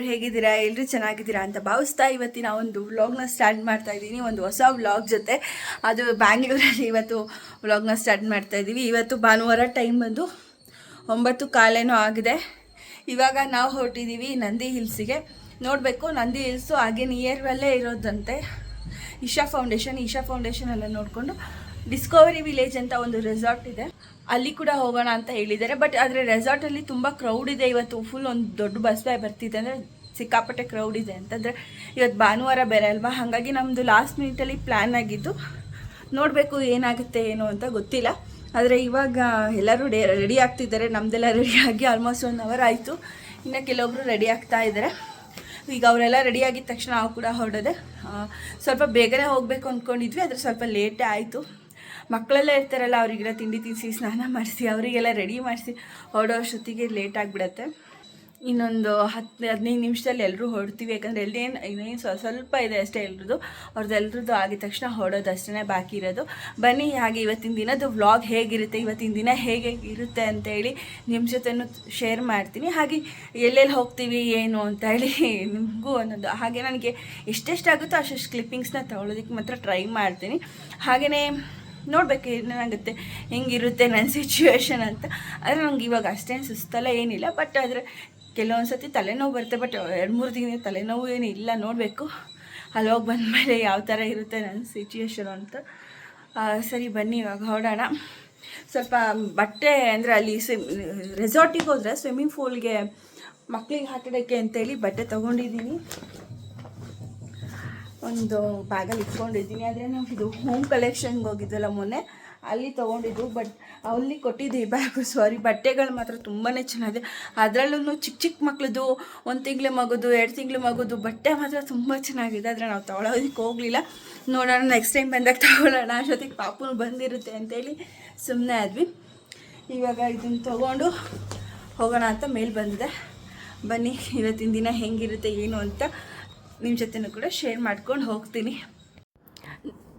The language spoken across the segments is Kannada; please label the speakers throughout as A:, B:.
A: ಎಲ್ಲರೂ ಹೇಗಿದ್ದೀರಾ? ಎಲ್ಲರೂ ಚೆನ್ನಾಗಿದ್ದೀರಾ ಅಂತ ಭಾವಿಸ್ತಾ ಇವತ್ತಿನ ಒಂದು ವ್ಲಾಗ್ನ ಸ್ಟಾರ್ಟ್ ಮಾಡ್ತಾ ಇದ್ದೀನಿ. ಒಂದು ಹೊಸ ವ್ಲಾಗ್ ಜೊತೆ. ಅದು ಬ್ಯಾಂಗ್ಳೂರಲ್ಲಿ ಇವತ್ತು ವ್ಲಾಗ್ನ ಸ್ಟಾರ್ಟ್ ಮಾಡ್ತಾ ಇದ್ದೀವಿ. ಇವತ್ತು ಭಾನುವಾರ ಟೈಮ್ ಬಂದು ಒಂಬತ್ತು ಕಾಲೇನೂ ಆಗಿದೆ. ಇವಾಗ ನಾವು ಹೊರಟಿದ್ದೀವಿ ನಂದಿ ಹಿಲ್ಸಿಗೆ. ನೋಡಬೇಕು, ನಂದಿ ಹಿಲ್ಸು ಹಾಗೆ ನಿಯರ್ವಲ್ಲೇ ಇರೋದಂತೆ. ಇಶಾ ಫೌಂಡೇಶನ್ ಇಶಾ ಫೌಂಡೇಶನ್ ಎಲ್ಲ ನೋಡಿಕೊಂಡು ಡಿಸ್ಕವರಿ ವಿಲೇಜ್ ಅಂತ ಒಂದು ರೆಸಾರ್ಟ್ ಇದೆ. ಅಲ್ಲಿ ಕೂಡ ಹೋಗೋಣ ಅಂತ ಹೇಳಿದ್ದಾರೆ. ಬಟ್ ಆದರೆ ರೆಸಾರ್ಟಲ್ಲಿ ತುಂಬ ಕ್ರೌಡ್ ಇದೆ. ಇವತ್ತು ಫುಲ್ ಒಂದು ದೊಡ್ಡ ಬಸ್ ಬರ್ತಿದೆ ಅಂದರೆ ಸಿಕ್ಕಾಪಟ್ಟೆ ಕ್ರೌಡ್ ಇದೆ ಅಂತಂದರೆ ಇವತ್ತು ಭಾನುವಾರ ಬೇರೆ ಅಲ್ವಾ? ಹಾಗಾಗಿ ನಮ್ಮದು ಲಾಸ್ಟ್ ಮಿನಿಟಲ್ಲಿ ಪ್ಲ್ಯಾನ್ ಆಗಿದ್ದು ನೋಡಬೇಕು ಏನಾಗುತ್ತೆ, ಏನು ಅಂತ ಗೊತ್ತಿಲ್ಲ. ಆದರೆ ಇವಾಗ ಎಲ್ಲರೂ ಡೇ ರೆಡಿ ಆಗ್ತಿದ್ದಾರೆ. ನಮ್ಮದೆಲ್ಲ ರೆಡಿ ಆಗಿ ಆಲ್ಮೋಸ್ಟ್ ಒನ್ ಅವರ್ ಆಯಿತು. ಇನ್ನು ಕೆಲವೊಬ್ಬರು ರೆಡಿ ಆಗ್ತಾ ಇದ್ದಾರೆ ಈಗ ಅವರೆಲ್ಲ ರೆಡಿ ಆಗಿದ ತಕ್ಷಣ ನಾವು ಕೂಡ ಹೊರಡೋದೆ ಸ್ವಲ್ಪ ಬೇಗನೆ ಹೋಗಬೇಕು ಅಂದ್ಕೊಂಡಿದ್ವಿ ಆದರೆ ಸ್ವಲ್ಪ ಲೇಟೇ ಆಯಿತು. ಮಕ್ಕಳೆಲ್ಲ ಇರ್ತಾರಲ್ಲ, ಅವರಿಗೆಲ್ಲ ತಿಂಡಿ ತಿನಿಸಿ, ಸ್ನಾನ ಮಾಡಿಸಿ, ಅವರಿಗೆಲ್ಲ ರೆಡಿ ಮಾಡಿಸಿ, ಹೊರಡೋ ಅಷ್ಟೊತ್ತಿಗೆ ಲೇಟ್ ಆಗಿಬಿಡತ್ತೆ. ಇನ್ನೊಂದು ಹತ್ತು, ಹದಿನೈದು ನಿಮಿಷದಲ್ಲಿ ಎಲ್ಲರೂ ಹೊಡ್ತೀವಿ ಯಾಕಂದರೆ ಎಲ್ಲೇನು ಇನ್ನೇನು ಸ್ವ ಸ್ವಲ್ಪ ಇದೆ ಅಷ್ಟೇ ಎಲ್ರದ್ದು. ಅವ್ರದ್ದು ಎಲ್ರದ್ದು ಆಗಿದ ತಕ್ಷಣ ಹೊಡೋದು ಅಷ್ಟೇ ಬಾಕಿ ಇರೋದು. ಬನ್ನಿ ಹಾಗೆ ಇವತ್ತಿನ ದಿನದ ವ್ಲಾಗ್ ಹೇಗಿರುತ್ತೆ, ಇವತ್ತಿನ ದಿನ ಹೇಗೆ ಇರುತ್ತೆ ಅಂತೇಳಿ ನಿಮ್ಮ ಜೊತೆನೂ ಶೇರ್ ಮಾಡ್ತೀನಿ. ಹಾಗೆ ಎಲ್ಲೆಲ್ಲಿ ಹೋಗ್ತೀವಿ, ಏನು ಅಂತ ಹೇಳಿ ನಿಮಗೂ ಅನ್ನೋದು. ಹಾಗೆ ನನಗೆ ಎಷ್ಟೆಷ್ಟಾಗುತ್ತೋ ಅಷ್ಟೆಷ್ಟು ಕ್ಲಿಪ್ಪಿಂಗ್ಸ್ನ ತೊಗೊಳೋದಕ್ಕೆ ಮಾತ್ರ ಟ್ರೈ ಮಾಡ್ತೀನಿ. ಹಾಗೆಯೇ ನೋಡಬೇಕು ಏನೇನಾಗುತ್ತೆ, ಹೆಂಗಿರುತ್ತೆ ನನ್ನ ಸಿಚುವೇಶನ್ ಅಂತ. ಆದರೆ ನಂಗೆ ಇವಾಗ ಅಷ್ಟೇನು ಸುಸ್ತಲ್ಲ ಏನಿಲ್ಲ. ಬಟ್ ಆದರೆ ಕೆಲವೊಂದು ಸತಿ ತಲೆನೋವು ಬರುತ್ತೆ ಬಟ್ ಎರಡು ಮೂರು ದಿನ ತಲೆನೋವು ಏನು ಇಲ್ಲ, ನೋಡಬೇಕು. ಅಲ್ಲಿ ಹೋಗಿ ಬಂದಮೇಲೆ ಯಾವ ಥರ ಇರುತ್ತೆ ನನ್ನ ಸಿಚುಯೇಷನ್ ಅಂತ. ಸರಿ ಬನ್ನಿ ಇವಾಗ ಹೊರಡೋಣ ಸ್ವಲ್ಪ ಬಟ್ಟೆ ಅಂದರೆ ಅಲ್ಲಿ ಸ್ವಿಮ್ ರೆಸಾರ್ಟಿಗೆ ಹೋದರೆ ಸ್ವಿಮ್ಮಿಂಗ್ ಫೂಲ್ಗೆ ಮಕ್ಕಳಿಗೆ ಆಟಾಡೋಕ್ಕೆ ಅಂತೇಳಿ ಬಟ್ಟೆ ತೊಗೊಂಡಿದ್ದೀನಿ. ಒಂದು ಬ್ಯಾಗಲ್ಲಿ ಇಟ್ಕೊಂಡಿದ್ದೀನಿ. ಆದರೆ ನಾವು ಇದು ಹೋಮ್ ಕಲೆಕ್ಷನ್ಗೆ ಹೋಗಿದ್ದಲ್ಲ ಮೊನ್ನೆ. ಅಲ್ಲಿ ತೊಗೊಂಡಿದ್ದು ಬಟ್ ಅಲ್ಲಿ ಕೊಟ್ಟಿದ್ದೆ ಬ್ಯಾಗು ಸಾರಿ ಬಟ್ಟೆಗಳು ಮಾತ್ರ ತುಂಬಾ ಚೆನ್ನಾಗಿದೆ. ಅದರಲ್ಲೂ ಚಿಕ್ಕ ಚಿಕ್ಕ ಮಕ್ಕಳದ್ದು ಒಂದು ತಿಂಗಳು ಮಗುದು, ಎರಡು ತಿಂಗಳು ಮಗುದು, ಬಟ್ಟೆ ಮಾತ್ರ ತುಂಬ ಚೆನ್ನಾಗಿದೆ. ಆದರೆ ನಾವು ತೊಗೊಳೋದಕ್ಕೆ ಹೋಗಲಿಲ್ಲ. ನೋಡೋಣ ನೆಕ್ಸ್ಟ್ ಟೈಮ್ ಬಂದಾಗ ತೊಗೊಳ್ಳೋಣ. ಅಷ್ಟೊತ್ತಿಗೆ ಪಾಪುನು ಬಂದಿರುತ್ತೆ ಅಂತೇಳಿ ಸುಮ್ಮನೆ ಆದ್ವಿ. ಇವಾಗ ಇದನ್ನು ತೊಗೊಂಡು ಹೋಗೋಣ ಅಂತ ಮೇಲೆ ಬಂದಿದೆ. ಬನ್ನಿ, ಇವತ್ತಿನ ದಿನ ಹೆಂಗಿರುತ್ತೆ, ಏನು ಅಂತ ನಿಮ್ಮ ಜೊತೆನೂ ಕೂಡ ಶೇರ್ ಮಾಡ್ಕೊಂಡು ಹೋಗ್ತೀನಿ.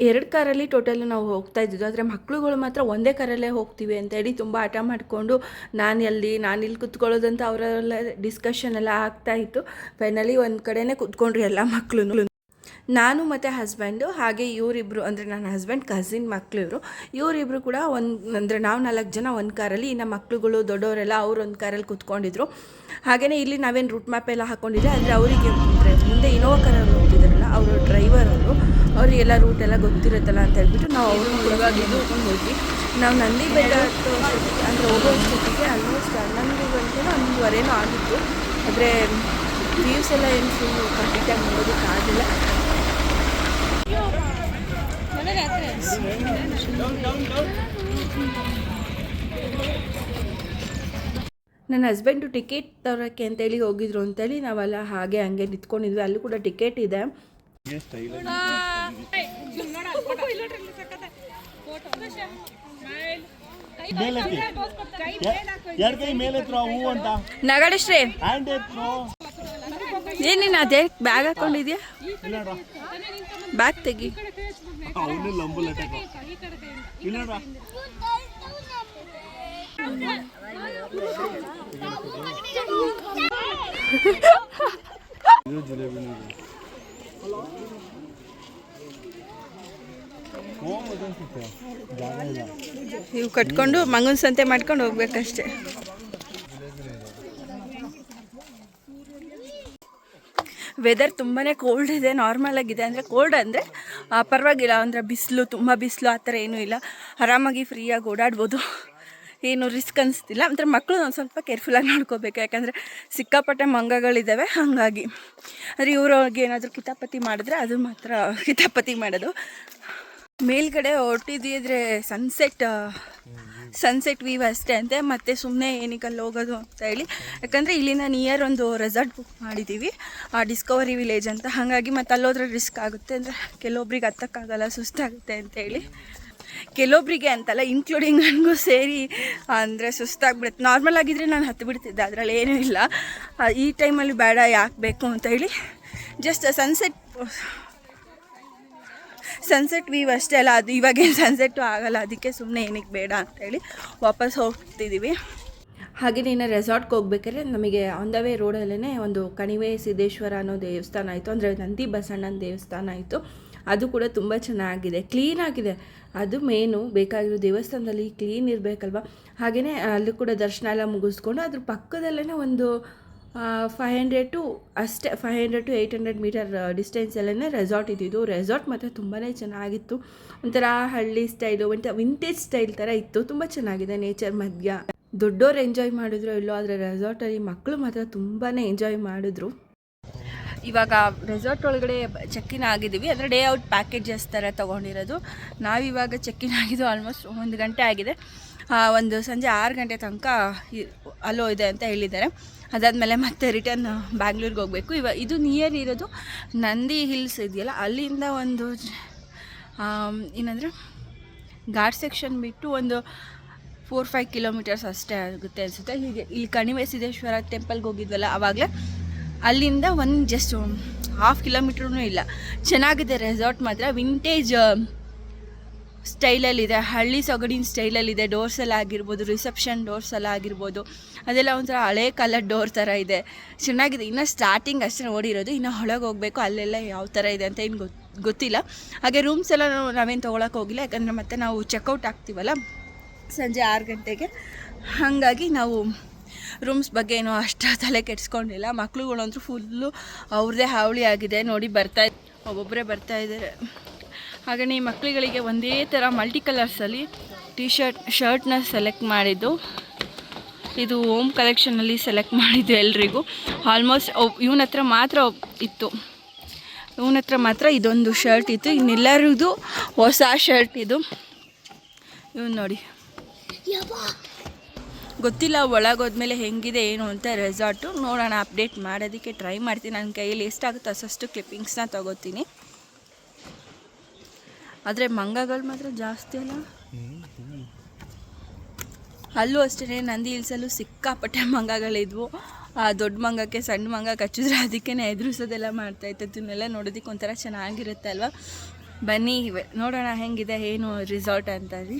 A: ಎರಡು ಕಾರಲ್ಲಿ ಟೋಟಲ್ ನಾವು ಹೋಗ್ತಾ ಇದ್ದಿದ್ದು. ಆದರೆ ಮಕ್ಕಳುಗಳು ಮಾತ್ರ ಒಂದೇ ಕಾರಲ್ಲೇ ಹೋಗ್ತೀವಿ ಅಂತೇಳಿ ತುಂಬ ಹಠ ಮಾಡಿಕೊಂಡು ನಾನು ಎಲ್ಲಿ ನಾನು ಇಲ್ಲಿ ಕುತ್ಕೊಳ್ಳೋದಂತ ಅವರೆಲ್ಲ ಡಿಸ್ಕಷನ್ ಎಲ್ಲ ಆಗ್ತಾ ಇತ್ತು. ಫೈನಲಿ ಒಂದು ಕಡೆನೇ ಕುತ್ಕೊಂಡ್ರಿ ಎಲ್ಲ ಮಕ್ಕಳು ನಾನು ಮತ್ತು ಹಸ್ಬೆಂಡು ಹಾಗೆ ಇವರಿಬ್ಬರು ಅಂದರೆ ನನ್ನ ಹಸ್ಬೆಂಡ್ ಕಸಿನ್ ಮಕ್ಳು ಇವರು. ಇವರಿಬ್ಬರು ಕೂಡ ಒಂದು, ಅಂದರೆ ನಾವು ನಾಲ್ಕು ಜನ ಒಂದು ಕಾರಲ್ಲಿ, ಇನ್ನು ಮಕ್ಕಳುಗಳು ದೊಡ್ಡವರೆಲ್ಲ ಅವ್ರು ಒಂದು ಕಾರಲ್ಲಿ ಕೂತ್ಕೊಂಡಿದ್ರು. ಹಾಗೆಯೇ ಇಲ್ಲಿ ನಾವೇನು ರೂಟ್ ಮ್ಯಾಪ್ ಎಲ್ಲ ಹಾಕ್ಕೊಂಡಿದ್ದೆ ಅಂದರೆ ಅವರಿಗೆ ಮುಂದೆ ಇನೋವಾ ಕಾರಲ್ಲಿ ಹೋಗ್ತಿದ್ದಾರಲ್ಲ ಅವರು ಡ್ರೈವರ್ ಅವರು. ಅವರಿಗೆಲ್ಲ ರೂಟ್ ಎಲ್ಲ ಗೊತ್ತಿರುತ್ತಲ್ಲ ಅಂತ ಹೇಳ್ಬಿಟ್ಟು ನಾವು ಅವರು ಇವಾಗ ಇದು ಹೋಗ್ಕೊಂಡು ಹೋದ್ವಿ ನಾವು ನಂದಿ ಬೆಟ್ಟ ಅಂದರೆ ಹೋಗೋ ಅಷ್ಟೊತ್ತಿಗೆ ಆಲ್ಮೋಸ್ಟ್ ಹನ್ನೊಂದು ಗಂಟೆನೋ ಒಂದುವರೆನೂ ಆಗಿತ್ತು. ಆದರೆ ವ್ಯೂಸ್ ಎಲ್ಲ ಏನು ಫುಲ್ ಕಂಪ್ಲೀಟಾಗಿ ನೋಡೋದಕ್ಕೆ ಆಗಿಲ್ಲ. ನನ್ನ ಹಸ್ಬೆಂಡು ಟಿಕೆಟ್ ತರೋಕ್ಕೆ ಅಂತೇಳಿ ಹೋಗಿದ್ರು ಅಂತೇಳಿ ನಾವೆಲ್ಲ ಹಾಗೆ ಹಂಗೆ ನಿಂತ್ಕೊಂಡಿದ್ವಿ. ಅಲ್ಲೂ ಕೂಡ ಟಿಕೆಟ್ ಇದೆ.
B: ಎರಡು ಕೈ ಮೇಲೆ ಆ ಹೂ ಅಂತ
A: ನಗಡಶ್ರೀ
B: ಹ್ಯಾಂಡ್ ಎತ್ರೋ
A: ಏನೇನು ಅದೇ ಬ್ಯಾಗ್ ಹಾಕೊಂಡಿದ್ಯಾ? ಬ್ಯಾಗ್ ತೆಗಿ.
B: ಅವನು ಲಂಬು ಲಟಕ ಜಿಲೇಬಿ
A: ಇವು ಕಟ್ಕೊಂಡು ಮಂಗನ ಸಂತೆ ಮಾಡ್ಕೊಂಡು ಹೋಗ್ಬೇಕಷ್ಟೆ. ವೆದರ್ ತುಂಬಾ ಕೋಲ್ಡ್ ಇದೆ ನಾರ್ಮಲ್ ಆಗಿದೆ ಅಂದರೆ ಕೋಲ್ಡ್ ಅಂದರೆ ಪರವಾಗಿಲ್ಲ, ಅಂದರೆ ಬಿಸಿಲು, ತುಂಬ ಬಿಸಿಲು ಆ ಥರ ಏನೂ ಇಲ್ಲ. ಆರಾಮಾಗಿ ಫ್ರೀಯಾಗಿ ಓಡಾಡ್ಬೋದು. ಏನು ರಿಸ್ಕ್ ಅನಿಸ್ತಿಲ್ಲ. ಅಂದರೆ ಮಕ್ಕಳು ಒಂದು ಸ್ವಲ್ಪ ಕೇರ್ಫುಲ್ಲಾಗಿ ನೋಡ್ಕೋಬೇಕು. ಯಾಕಂದರೆ ಸಿಕ್ಕಾಪಟ್ಟೆ ಮಂಗಗಳಿದ್ದಾವೆ ಹಾಗಾಗಿ ಅಂದರೆ ಇವ್ರಿಗೆ ಏನಾದರೂ ಕಿತಾಪತಿ ಮಾಡಿದ್ರೆ ಅದು ಮಾತ್ರ ಕಿತಾಪತಿ ಮಾಡೋದು. ಮೇಲ್ಗಡೆ ಹೊರಟಿದ್ರೆ ಸನ್ಸೆಟ್ ಸನ್ಸೆಟ್ ವೀವ್ ಅಷ್ಟೇ ಅಂತೆ. ಮತ್ತು ಸುಮ್ಮನೆ ಏನಕ್ಕೆ ಅಲ್ಲಿ ಹೋಗೋದು ಅಂತ ಹೇಳಿ. ಯಾಕಂದರೆ ಇಲ್ಲಿಂದ ನಿಯರ್ ಒಂದು ರೆಸಾರ್ಟ್ ಬುಕ್ ಮಾಡಿದ್ದೀವಿ ಆ ಡಿಸ್ಕವರಿ ವಿಲೇಜ್ ಅಂತ. ಹಾಗಾಗಿ ಮತ್ತು ಅಲ್ಲೋದ್ರೆ ರಿಸ್ಕ್ ಆಗುತ್ತೆ. ಅಂದರೆ ಕೆಲವೊಬ್ರಿಗೆ ಹತ್ತಕ್ಕಾಗಲ್ಲ ಸುಸ್ತಾಗುತ್ತೆ ಅಂತೇಳಿ ಕೆಲವೊಬ್ಬರಿಗೆ ಅಂತಲ್ಲ ಇನ್ಕ್ಲೂಡಿಂಗ್ ನನಗೂ ಸೇರಿ, ಅಂದರೆ ಸುಸ್ತಾಗ್ಬಿಡುತ್ತೆ. ನಾರ್ಮಲ್ ಆಗಿದ್ದರೆ ನಾನು ಹತ್ತು ಬಿಡ್ತಿದ್ದೆ ಅದರಲ್ಲಿ ಏನೂ ಇಲ್ಲ. ಈ ಟೈಮಲ್ಲಿ ಬೇಡ, ಯಾಕೆ ಬೇಕು ಅಂತ ಹೇಳಿ. ಜಸ್ಟ್ ಸನ್ಸೆಟ್ ಸನ್ಸೆಟ್ ವೀವ್ ಅಷ್ಟೇ ಅಲ್ಲ, ಅದು ಇವಾಗೇನು ಸನ್ಸೆಟ್ಟು ಆಗಲ್ಲ, ಅದಕ್ಕೆ ಸುಮ್ಮನೆ ಏನಕ್ಕೆ ಬೇಡ ಅಂತೇಳಿ ವಾಪಸ್ ಹೋಗ್ತಿದ್ದೀವಿ ಹಾಗೆ ಇನ್ನು ರೆಸಾರ್ಟ್ಗೆ ಹೋಗ್ಬೇಕಾದ್ರೆ ನಮಗೆ ಆನ್ ದ ವೇ ರೋಡಲ್ಲೇ ಒಂದು ಕಣಿವೆ ಸಿದ್ದೇಶ್ವರ ಅನ್ನೋ ದೇವಸ್ಥಾನ ಆಯಿತು, ಅಂದರೆ ನಂದಿ ಬಸಣ್ಣನ ದೇವಸ್ಥಾನ ಆಯಿತು. ಅದು ಕೂಡ ತುಂಬ ಚೆನ್ನಾಗಿದೆ. ಕ್ಲೀನ್ ಆಗಿದೆ. ಅದು ಮೇನು ಬೇಕಾಗಿರೋ ದೇವಸ್ಥಾನದಲ್ಲಿ ಕ್ಲೀನ್ ಇರಬೇಕಲ್ವ? ಹಾಗೆಯೇ ಅಲ್ಲಿ ಕೂಡ ದರ್ಶನ ಎಲ್ಲ ಮುಗಿಸ್ಕೊಂಡು ಅದ್ರ ಪಕ್ಕದಲ್ಲೇ ಒಂದು ಫೈವ್ ಹಂಡ್ರೆಡ್ ಟು ಅಷ್ಟೇ five hundred to eight hundred metre ಡಿಸ್ಟೆನ್ಸಲ್ಲೇ resort ಇದ್ದಿದ್ದು ರೆಸಾರ್ಟ್ ಮಾತ್ರ ತುಂಬಾ ಚೆನ್ನಾಗಿತ್ತು. ಒಂಥರ ಹಳ್ಳಿ ಸ್ಟೈಲು ಒಂಥರ ವಿಂಟೇಜ್ ಸ್ಟೈಲ್ ಥರ ಇತ್ತು. ತುಂಬ ಚೆನ್ನಾಗಿದೆ ನೇಚರ್ ಮಧ್ಯ. ದೊಡ್ಡೋರು ಎಂಜಾಯ್ ಮಾಡಿದ್ರು ಇಲ್ಲೋ, ಆದರೆ ರೆಸಾರ್ಟಲ್ಲಿ ಮಕ್ಕಳು ಮಾತ್ರ ತುಂಬಾ ಎಂಜಾಯ್ ಮಾಡಿದ್ರು. ಇವಾಗ ರೆಸಾರ್ಟ್ ಒಳಗಡೆ ಚೆಕ್ಕಿನ್ ಆಗಿದ್ದೀವಿ. ಅಂದರೆ ಡೇ ಔಟ್ ಪ್ಯಾಕೇಜಸ್ ಥರ ತೊಗೊಂಡಿರೋದು. ನಾವಿವಾಗ ಚೆಕ್ಕಿನ್ ಆಗಿದ್ದು ಆಲ್ಮೋಸ್ಟ್ ಒಂದು ಗಂಟೆ ಆಗಿದೆ. ಒಂದು ಸಂಜೆ ಆರು ಗಂಟೆ ತನಕ ಅಲೋ ಇದೆ ಅಂತ ಹೇಳಿದ್ದಾರೆ. ಅದಾದಮೇಲೆ ಮತ್ತೆ ರಿಟರ್ನ್ ಬ್ಯಾಂಗ್ಳೂರಿಗೆ ಹೋಗಬೇಕು. ಇವಾಗ ಇದು ನಿಯರ್ ಇರೋದು ನಂದಿ ಹಿಲ್ಸ್ ಇದೆಯಲ್ಲ, ಅಲ್ಲಿಂದ ಒಂದು ಏನಂದರೆ ಘಾಟ್ ಸೆಕ್ಷನ್ ಬಿಟ್ಟು ಒಂದು ಫೋರ್ ಫೈವ್ ಕಿಲೋಮೀಟರ್ಸ್ ಅಷ್ಟೇ ಆಗುತ್ತೆ ಅನಿಸುತ್ತೆ. ಹೀಗೆ ಇಲ್ಲಿ ಕಣಿವೆ ಸಿದ್ದೇಶ್ವರ ಟೆಂಪಲ್ಗೆ ಹೋಗಿದ್ವಲ್ಲ ಆವಾಗಲೇ ಅಲ್ಲಿಂದ ಒಂದು ಜಸ್ಟ್ ಹಾಫ್ ಕಿಲೋಮೀಟ್ರೂ ಇಲ್ಲ. ಚೆನ್ನಾಗಿದೆ ರೆಸಾರ್ಟ್ ಮಾತ್ರ. ವಿಂಟೇಜ್ ಸ್ಟೈಲಲ್ಲಿದೆ ಹಳ್ಳಿ ಸೊಗಡಿನ ಸ್ಟೈಲಲ್ಲಿದೆ ಡೋರ್ಸ್ ಎಲ್ಲ ಆಗಿರ್ಬೋದು ರಿಸೆಪ್ಷನ್ ಡೋರ್ಸ್ ಎಲ್ಲ ಆಗಿರ್ಬೋದು. ಅದೆಲ್ಲ ಒಂಥರ ಹಳೆ ಕಾಲದ ಡೋರ್ ಥರ ಇದೆ. ಚೆನ್ನಾಗಿದೆ. ಇನ್ನು ಸ್ಟಾರ್ಟಿಂಗ್ ಅಷ್ಟೇ ನೋಡಿರೋದು. ಇನ್ನು ಒಳಗೆ ಹೋಗಬೇಕು. ಅಲ್ಲೆಲ್ಲ ಯಾವ ಥರ ಇದೆ ಅಂತ ಏನು ಗೊತ್ತು ಗೊತ್ತಿಲ್ಲ. ಹಾಗೆ ರೂಮ್ಸ್ ಎಲ್ಲ ನಾವು ನಾವೇನು ತೊಗೊಳಕ್ಕೆ ಹೋಗಿಲ್ಲ. ಯಾಕಂದರೆ ಮತ್ತೆ ನಾವು ಚೆಕ್ಔಟ್ ಆಗ್ತೀವಲ್ಲ ಸಂಜೆ ಆರು ಗಂಟೆಗೆ. ಹಾಗಾಗಿ ನಾವು ರೂಮ್ಸ್ ಬಗ್ಗೆ ಏನೋ ಅಷ್ಟು ತಲೆ ಕೆಡಿಸ್ಕೊಂಡಿಲ್ಲ. ಮಕ್ಳುಗಳಂತೂ ಫುಲ್ಲು ಅವ್ರದ್ದೇ ಹಾವಳಿ ಆಗಿದೆ. ನೋಡಿ ಬರ್ತಾ ಒಬ್ಬೊಬ್ಬರೇ ಬರ್ತಾ ಇದ್ದಾರೆ ಹಾಗೆಯೇ ಈ ಮಕ್ಕಳುಗಳಿಗೆ ಒಂದೇ ಥರ ಮಲ್ಟಿ ಕಲರ್ಸಲ್ಲಿ ಟಿ ಶರ್ಟ್ ಶರ್ಟ್ನ ಸೆಲೆಕ್ಟ್ ಮಾಡಿದ್ದು. ಇದು ಓಮ್ ಕಲೆಕ್ಷನಲ್ಲಿ ಸೆಲೆಕ್ಟ್ ಮಾಡಿದ್ದು ಎಲ್ರಿಗೂ. ಆಲ್ಮೋಸ್ಟ್ ಇವನ ಹತ್ರ ಮಾತ್ರ ಇತ್ತು. ಇವನ ಹತ್ರ ಮಾತ್ರ ಇದೊಂದು ಶರ್ಟ್ ಇತ್ತು. ಇನ್ನೆಲ್ಲರಿಗೂ ಹೊಸ ಶರ್ಟ್ ಇದು. ಇವನು ನೋಡಿ. ಗೊತ್ತಿಲ್ಲ ಒಳಗೋದ್ಮೇಲೆ ಹೆಂಗಿದೆ ಏನು ಅಂತ ರೆಸಾರ್ಟು ನೋಡೋಣ ಅಪ್ಡೇಟ್ ಮಾಡೋದಕ್ಕೆ ಟ್ರೈ ಮಾಡ್ತೀನಿ. ನನ್ನ ಕೈಯಲ್ಲಿ ಎಷ್ಟಾಗುತ್ತೋ ಅಷ್ಟು ಕ್ಲಿಪ್ಪಿಂಗ್ಸ್ನ ತಗೋತೀನಿ. ಆದರೆ ಮಂಗಗಳು ಮಾತ್ರ ಜಾಸ್ತಿ ಅಲ್ಲ? ಅಲ್ಲೂ ಅಷ್ಟೇ ನಂದಿ ಹಿಲ್ಸಲ್ಲೂ ಸಿಕ್ಕಾಪಟ್ಟೆ ಮಂಗಗಳಿದ್ವು. ಆ ದೊಡ್ಡ ಮಂಗಕ್ಕೆ ಸಣ್ಣ ಮಂಗ ಕಚ್ಚಿದ್ರೆ ಅದಕ್ಕೆ ಎದುರಿಸೋದೆಲ್ಲ ಮಾಡ್ತಾಯಿತ್ತು ಇದನ್ನೆಲ್ಲ ನೋಡೋದಕ್ಕೆ ಒಂಥರ ಚೆನ್ನಾಗಿರುತ್ತೆ ಅಲ್ವಾ? ಬನ್ನಿ ನೋಡೋಣ ಹೆಂಗಿದೆ, ಏನು ರಿಸಾರ್ಟ್ ಅಂತ ರೀ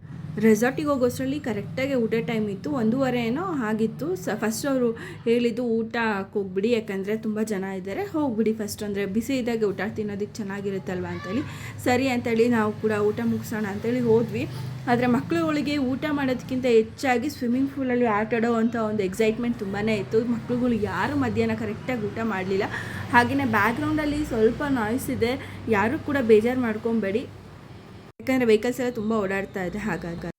A: ರೆಸಾರ್ಟಿಗೆ ಹೋಗೋಷ್ಟರಲ್ಲಿ ಕರೆಕ್ಟಾಗಿ ಊಟ ಟೈಮ್ ಇತ್ತು. ಒಂದೂವರೆ ಏನೋ ಆಗಿತ್ತು. ಸ ಫಸ್ಟ್ ಅವರು ಹೇಳಿದ್ದು ಊಟ ಹೋಗ್ಬಿಡಿ ಯಾಕಂದರೆ ತುಂಬ ಜನ ಇದ್ದಾರೆ. ಹೋಗ್ಬಿಡಿ ಫಸ್ಟ್ ಅಂದರೆ ಬಿಸಿ ಇದ್ದಾಗ ಊಟ ತಿನ್ನೋದಕ್ಕೆ ಚೆನ್ನಾಗಿರುತ್ತಲ್ವ ಅಂತೇಳಿ. ಸರಿ ಅಂತೇಳಿ ನಾವು ಕೂಡ ಊಟ ಮುಗಿಸೋಣ ಅಂತೇಳಿ ಹೋದ್ವಿ. ಆದರೆ ಮಕ್ಕಳುಗಳಿಗೆ ಊಟ ಮಾಡೋದಕ್ಕಿಂತ ಹೆಚ್ಚಾಗಿ ಸ್ವಿಮ್ಮಿಂಗ್ ಪೂಲಲ್ಲಿ ಆಟ ಆಡೋವಂಥ ಒಂದು ಎಕ್ಸೈಟ್ಮೆಂಟ್ ತುಂಬಾ ಇತ್ತು. ಮಕ್ಕಳುಗಳು ಯಾರು ಮಧ್ಯಾಹ್ನ ಕರೆಕ್ಟಾಗಿ ಊಟ ಮಾಡಲಿಲ್ಲ. ಹಾಗೆಯೇ ಬ್ಯಾಕ್ಗ್ರೌಂಡಲ್ಲಿ ಸ್ವಲ್ಪ ನಾಯ್ಸ್ ಇದೆ. ಯಾರೂ ಕೂಡ ಬೇಜಾರು ಮಾಡ್ಕೊಬೇಡಿ. ಯಾಕಂದರೆ ವೆಹಿಕಲ್ಸ್ ಎಲ್ಲ ತುಂಬ ಓಡಾಡ್ತಾ ಇದೆ ಹಾಗಾಗಿ.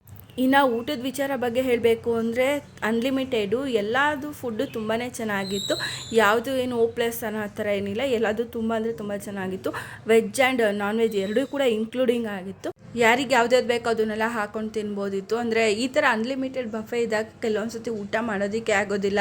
A: ಇನ್ನು ಊಟದ ವಿಚಾರ ಬಗ್ಗೆ ಹೇಳಬೇಕು ಅಂದರೆ ಅನ್ಲಿಮಿಟೆಡು ಎಲ್ಲದು ಫುಡ್ಡು ತುಂಬಾ ಚೆನ್ನಾಗಿತ್ತು. ಯಾವುದು ಏನು ಓ ಪ್ಲಸ್ ಅನ್ನೋ ಥರ ಏನಿಲ್ಲ, ಎಲ್ಲದು ತುಂಬ ಅಂದರೆ ತುಂಬ ಚೆನ್ನಾಗಿತ್ತು. ವೆಜ್ ಆ್ಯಂಡ್ ನಾನ್ ವೆಜ್ ಎರಡೂ ಕೂಡ ಇನ್ಕ್ಲೂಡಿಂಗ್ ಆಗಿತ್ತು. ಯಾರಿಗೆ ಯಾವ್ದ್ಯಾವ್ದು ಬೇಕೋ ಅದನ್ನೆಲ್ಲ ಹಾಕೊಂಡು ತಿನ್ಬೋದಿತ್ತು. ಅಂದರೆ ಈ ಥರ ಅನ್ಲಿಮಿಟೆಡ್ ಬಫೆ ಇದ್ದಾಗ ಕೆಲವೊಂದು ಸತಿ ಊಟ ಮಾಡೋದಕ್ಕೆ ಆಗೋದಿಲ್ಲ.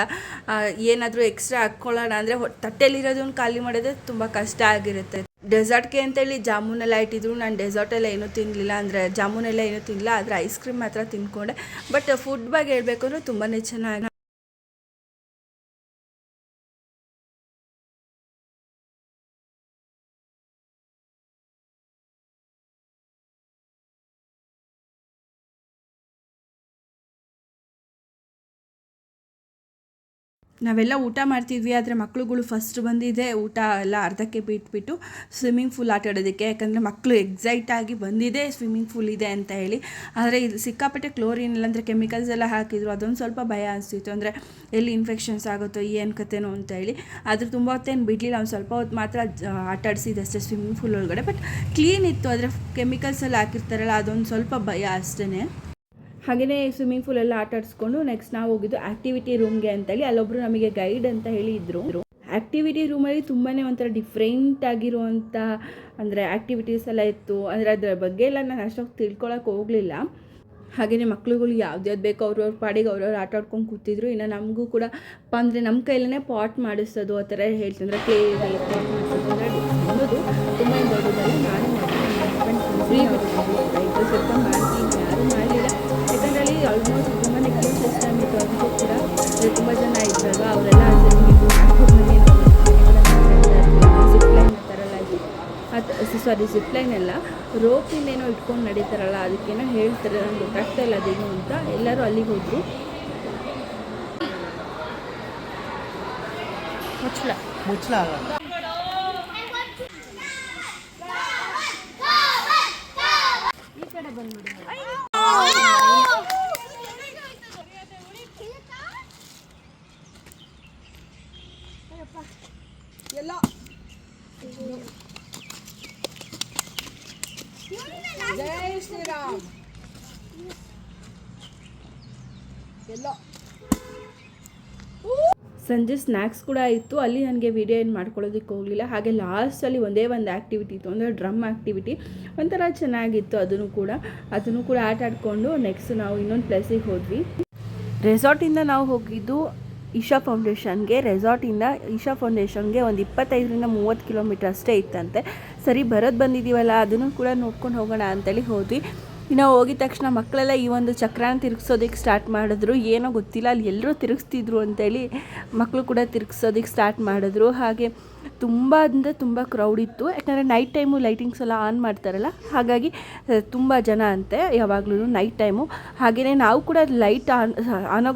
A: ಏನಾದರೂ ಎಕ್ಸ್ಟ್ರಾ ಹಾಕ್ಕೊಳ್ಳೋಣ ಅಂದರೆ ತಟ್ಟೆಯಲ್ಲಿರೋದನ್ನು ಖಾಲಿ ಮಾಡೋದೇ ತುಂಬ ಕಷ್ಟ ಆಗಿರುತ್ತೆ. ಡೆಸರ್ಟ್ಗೆ ಅಂತೇಳಿ ಜಾಮೂನೆಲ್ಲ ಇಟ್ಟಿದ್ರು. ನಾನು ಡೆಸರ್ಟ್ ಎಲ್ಲ ಏನೂ ತಿನ್ನಲಿಲ್ಲ ಅಂದರೆ ಜಾಮೂನೆಲ್ಲ ಏನೂ ತಿನ್ನಲಿಲ್ಲ ಆದರೆ ಐಸ್ ಕ್ರೀಮ್ ಮಾತ್ರ ತಿನ್ಕೊಂಡೆ. ಬಟ್ ಫುಡ್ ಬಗ್ಗೆ ಹೇಳಬೇಕು ಅಂದರೆ ತುಂಬಾ ಚೆನ್ನಾಗಿ ನಾವೆಲ್ಲ ಊಟ ಮಾಡ್ತಿದ್ವಿ, ಆದರೆ ಮಕ್ಳುಗಳು ಫಸ್ಟ್ ಬಂದಿದೆ. ಊಟ ಎಲ್ಲ ಅರ್ಧಕ್ಕೆ ಬಿಟ್ಬಿಟ್ಟು ಸ್ವಿಮ್ಮಿಂಗ್ ಫೂಲ್ ಆಟ ಆಡೋದಕ್ಕೆ. ಯಾಕಂದರೆ ಮಕ್ಕಳು ಎಕ್ಸೈಟ್ ಆಗಿ ಬಂದಿದೆ ಸ್ವಿಮ್ಮಿಂಗ್ ಫೂಲ್ ಇದೆ ಅಂತ ಹೇಳಿ. ಆದರೆ ಇದು ಸಿಕ್ಕಾಪಟ್ಟೆ ಕ್ಲೋರಿನ್ ಇಲ್ಲಾಂದರೆ ಕೆಮಿಕಲ್ಸ್ ಎಲ್ಲ ಹಾಕಿದ್ರು. ಅದೊಂದು ಸ್ವಲ್ಪ ಭಯ ಅನಿಸ್ತಿತ್ತು. ಅಂದರೆ ಎಲ್ಲಿ ಇನ್ಫೆಕ್ಷನ್ಸ್ ಆಗುತ್ತೋ, ಏನು ಕತೆನೋ ಅಂತ ಹೇಳಿ. ಆದರೆ ತುಂಬ ಹೊತ್ತೇನು ಬಿಡಲಿಲ್ಲ. ಒಂದು ಸ್ವಲ್ಪ ಹೊತ್ತು ಮಾತ್ರ ಆಟ ಆಡಿಸಿದೆ ಅಷ್ಟೇ ಸ್ವಿಮ್ಮಿಂಗ್ ಫೂಲ್ ಒಳಗಡೆ. ಬಟ್ ಕ್ಲೀನ್ ಇತ್ತು. ಆದರೆ ಕೆಮಿಕಲ್ಸ್ ಎಲ್ಲ ಹಾಕಿರ್ತಾರಲ್ಲ, ಅದೊಂದು ಸ್ವಲ್ಪ ಭಯ ಅಷ್ಟೇ ಹಾಗೆಯೇ ಸ್ವಿಮ್ಮಿಂಗ್ ಪೂಲ್ ಎಲ್ಲ ಆಟ ಆಡಿಸ್ಕೊಂಡು ನೆಕ್ಸ್ಟ್ ನಾವು ಹೋಗಿದ್ದು ಆ್ಯಕ್ಟಿವಿಟಿ ರೂಮ್ಗೆ ಅಂತೇಳಿ ಅಲ್ಲೊಬ್ಬರು ನಮಗೆ ಗೈಡ್ ಅಂತ ಹೇಳಿ ಇದ್ರು ಆ್ಯಕ್ಟಿವಿಟಿ ರೂಮಲ್ಲಿ ತುಂಬಾ ಒಂಥರ ಡಿಫ್ರೆಂಟ್ ಆಗಿರುವಂಥ ಅಂದರೆ ಆ್ಯಕ್ಟಿವಿಟೀಸ್ ಎಲ್ಲ ಇತ್ತು. ಅಂದರೆ ಅದರ ಬಗ್ಗೆ ಎಲ್ಲ ನಾನು ಅಷ್ಟೊಂದು ತಿಳ್ಕೊಳಕ್ಕೆ ಹೋಗಲಿಲ್ಲ. ಹಾಗೆಯೇ ಮಕ್ಳುಗಳು ಯಾವ್ದ್ಯಾವ್ದು ಬೇಕೋ ಅವ್ರವ್ರ ಪಾಡಿಗೆ ಅವ್ರವ್ರು ಆಟ ಆಡ್ಕೊಂಡು ಕೂತಿದ್ರು. ಇನ್ನು ನಮಗೂ ಕೂಡ ಅಂದರೆ ನಮ್ಮ ಕೈಲೇ ಪಾಟ್ ಮಾಡಿಸೋದು ಆ ಥರ ಹೇಳ್ತಂದ್ರೆ. ಕ್ಲೇ ಪಾಟ್ ಮಾಡಿಸೋದು ಅಂದರೆ ತುಂಬ ದೊಡ್ಡದಲ್ಲ ನಾನು ಫ್ರೀ ಅಲ್ಲಿ ಆಲ್ಮೋಸ್ಟ್ ತುಂಬಾ ಕೂಡ ಜನ ಇದ್ದಾಗ ಅವರೆಲ್ಲ ನೀವು ಮ್ಯಾಕ್ಸಿಮಲ್ಲಿ ಜಿಪ್ಲೈನ್ ಥರಲ್ಲ ಅದು ಸಾರಿ ಜಿಪ್ಲೈನ್ ಎಲ್ಲ ರೋಪಿಂದೇನೋ ಇಟ್ಕೊಂಡು ನಡೀತಾರಲ್ಲ ಅದಕ್ಕೇನೋ ಹೇಳ್ತಾರೆ ನಂಗೆ ಗೊತ್ತಾಗ್ತಾ ಇಲ್ಲ ಅದೇನು ಅಂತ ಎಲ್ಲರೂ ಅಲ್ಲಿಗೆ ಹೋದರು ಮುಚ್ಚಲ
B: ಮುಚ್ಚಲ
A: ಸಂಜೆ ಸ್ನ್ಯಾಕ್ಸ್ ಕೂಡ ಇತ್ತು. ಅಲ್ಲಿ ನನಗೆ ವಿಡಿಯೋ ಏನು ಮಾಡ್ಕೊಳ್ಳೋದಕ್ಕೆ ಹೋಗಲಿಲ್ಲ. ಹಾಗೆ ಲಾಸ್ಟಲ್ಲಿ ಒಂದೇ ಒಂದು ಆ್ಯಕ್ಟಿವಿಟಿ ಇತ್ತು. ಅಂದರೆ ಡ್ರಮ್ ಆ್ಯಕ್ಟಿವಿಟಿ ಒಂಥರ ಚೆನ್ನಾಗಿತ್ತು ಅದನ್ನು ಕೂಡ. ಅದನ್ನು ಕೂಡ ಆಟ ಆಡಿಕೊಂಡು ನೆಕ್ಸ್ಟ್ ನಾವು ಇನ್ನೊಂದು ಪ್ಲೇಸಿಗೆ ಹೋದ್ವಿ. ರೆಸಾರ್ಟಿಂದ ನಾವು ಹೋಗಿದ್ದು ಇಶಾ ಫೌಂಡೇಶನ್ಗೆ ರೆಸಾರ್ಟಿಂದ ಇಶಾ ಫೌಂಡೇಶನ್ಗೆ ಒಂದು ಇಪ್ಪತ್ತೈದರಿಂದ ಮೂವತ್ತು ಕಿಲೋಮೀಟರ್ ಅಷ್ಟೇ ಇತ್ತಂತೆ. ಸರಿ ಬರೋದು ಬಂದಿದ್ದೀವಲ್ಲ, ಅದನ್ನು ಕೂಡ ನೋಡ್ಕೊಂಡು ಹೋಗೋಣ ಅಂತೇಳಿ ಹೋದ್ವಿ. ಇನ್ನು ಹೋಗಿದ ತಕ್ಷಣ ಮಕ್ಕಳೆಲ್ಲ ಈ ಒಂದು ಚಕ್ರನ ತಿರುಗಿಸೋದಕ್ಕೆ ಸ್ಟಾರ್ಟ್ ಮಾಡಿದ್ರು. ಏನೋ ಗೊತ್ತಿಲ್ಲ, ಅಲ್ಲಿ ಎಲ್ಲರೂ ತಿರುಗಿಸ್ತಿದ್ರು ಅಂತೇಳಿ ಮಕ್ಕಳು ಕೂಡ ತಿರುಗಿಸೋದಕ್ಕೆ ಸ್ಟಾರ್ಟ್ ಮಾಡಿದ್ರು. ಹಾಗೆ ತುಂಬ ಅಂದರೆ ತುಂಬ ಕ್ರೌಡ್ ಇತ್ತು. ಯಾಕಂದರೆ ನೈಟ್ ಟೈಮು ಲೈಟಿಂಗ್ಸ್ ಎಲ್ಲ ಆನ್ ಮಾಡ್ತಾರಲ್ಲ, ಹಾಗಾಗಿ ತುಂಬ ಜನ ಅಂತೆ, ಯಾವಾಗಲೂ ನೈಟ್ ಟೈಮು ಹಾಗೆಯೇ ನಾವು ಕೂಡ ಲೈಟ್ ಆನ್ ಆನ್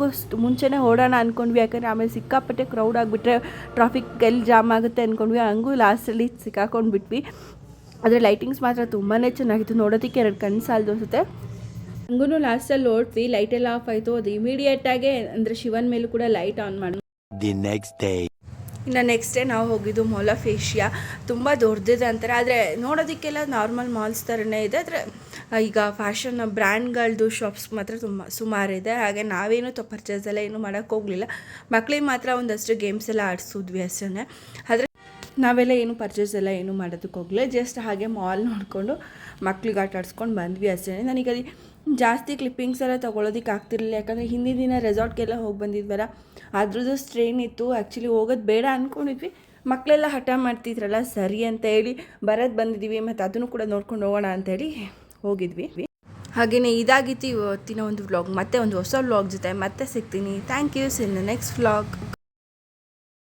A: ಮುಂಚೆನೇ ಓಡೋಣ ಅಂದ್ಕೊಂಡ್ವಿ ಯಾಕಂದರೆ ಆಮೇಲೆ ಸಿಕ್ಕಾಪಟ್ಟೆ ಕ್ರೌಡ್ ಆಗಿಬಿಟ್ರೆ ಟ್ರಾಫಿಕ್ ಎಲ್ಲಿ ಜಾಮ್ ಆಗುತ್ತೆ ಅಂದ್ಕೊಂಡ್ವಿ ಹಂಗೂ ಲಾಸ್ಟಲ್ಲಿ ಸಿಕ್ಕಾಕೊಂಡು ಬಿಟ್ವಿ. ಆದರೆ ಲೈಟಿಂಗ್ಸ್ ಮಾತ್ರ ತುಂಬಾ ಚೆನ್ನಾಗಿತ್ತು. ನೋಡೋದಕ್ಕೆ ಎರಡು ಕಣ್ಣು ಸಾಲದು ಅನಿಸುತ್ತೆ ಹಂಗೂ ಲಾಸ್ಟಲ್ಲಿ ಲೈಟ್ ಎಲ್ಲ ಆಫ್ ಆಯಿತು. ಅದು ಇಮಿಡಿಯೇಟಾಗೆ ಅಂದರೆ ಶಿವನ್ ಮೇಲೂ ಕೂಡ ಲೈಟ್ ಆನ್ ಮಾಡಿ
C: ದಿ ನೆಕ್ಸ್ಟ್ day.
A: ಇನ್ನು ನೆಕ್ಸ್ಟ್ ಡೇ ನಾವು ಹೋಗಿದ್ದು ಮಾಲ್ ಏಷ್ಯಾ ತುಂಬ ದೊಡ್ಡದಿದೆ ಅಂತಾರೆ. ಆದರೆ ನೋಡೋದಕ್ಕೆಲ್ಲ ನಾರ್ಮಲ್ ಮಾಲ್ಸ್ ಥರನೇ ಇದೆ. ಆದರೆ ಈಗ ಫ್ಯಾಷನ್ ಬ್ರ್ಯಾಂಡ್ಗಳದ್ದು ಶಾಪ್ಸ್ ಮಾತ್ರ ತುಂಬ ಸುಮಾರಿದೆ ಹಾಗೆ ನಾವೇನು ತ ಪರ್ಚೇಸ್ ಎಲ್ಲ ಏನು ಮಾಡೋಕ್ಕೆ ಹೋಗಲಿಲ್ಲ. ಮಕ್ಕಳಿಗೆ ಮಾತ್ರ ಒಂದಷ್ಟು ಗೇಮ್ಸ್ ಎಲ್ಲ ಆಡಿಸಿದ್ವಿ ಅಷ್ಟೇ ಆದರೆ ನಾವೆಲ್ಲ ಏನು ಪರ್ಚೇಸ್ ಎಲ್ಲ ಏನು ಮಾಡೋದಕ್ಕೆ ಹೋಗಲಿಲ್ಲ. ಜಸ್ಟ್ ಹಾಗೆ ಮಾಲ್ ನೋಡಿಕೊಂಡು ಮಕ್ಳಿಗೆ ಆಟ ಆಡಿಸ್ಕೊಂಡು ಬಂದ್ವಿ ಅಷ್ಟೇ ನನಗೆ ಅಲ್ಲಿ ಜಾಸ್ತಿ ಕ್ಲಿಪ್ಪಿಂಗ್ಸ್ ಎಲ್ಲ ತೊಗೊಳೋದಕ್ಕೆ ಆಗ್ತಿರಲಿಲ್ಲ. ಯಾಕಂದರೆ ಹಿಂದಿನ ದಿನ ರೆಸಾರ್ಟ್ಗೆಲ್ಲ ಹೋಗಿ ಬಂದಿದ್ವಲ್ಲ, ಅದ್ರದ್ದು ಸ್ಟ್ರೈನ್ ಇತ್ತು. ಆ್ಯಕ್ಚುಲಿ ಹೋಗೋದು ಬೇಡ ಅಂದ್ಕೊಂಡಿದ್ವಿ ಮಕ್ಕಳೆಲ್ಲ ಹಠ ಮಾಡ್ತಿದ್ರಲ್ಲ, ಸರಿ ಅಂತ ಹೇಳಿ ಬರೋದು ಬಂದಿದ್ದೀವಿ ಮತ್ತು ಅದನ್ನು ಕೂಡ ನೋಡ್ಕೊಂಡು ಹೋಗೋಣ ಅಂತೇಳಿ ಹೋಗಿದ್ವಿ. ಹಾಗೆಯೇ ಇದಾಗಿತ್ತು ಇವತ್ತಿನ ಒಂದು ವ್ಲಾಗ್ ಮತ್ತೆ ಒಂದು ಹೊಸ ವ್ಲಾಗ್ ಜೊತೆ ಮತ್ತೆ ಸಿಗ್ತೀನಿ. Thank you sin next vlog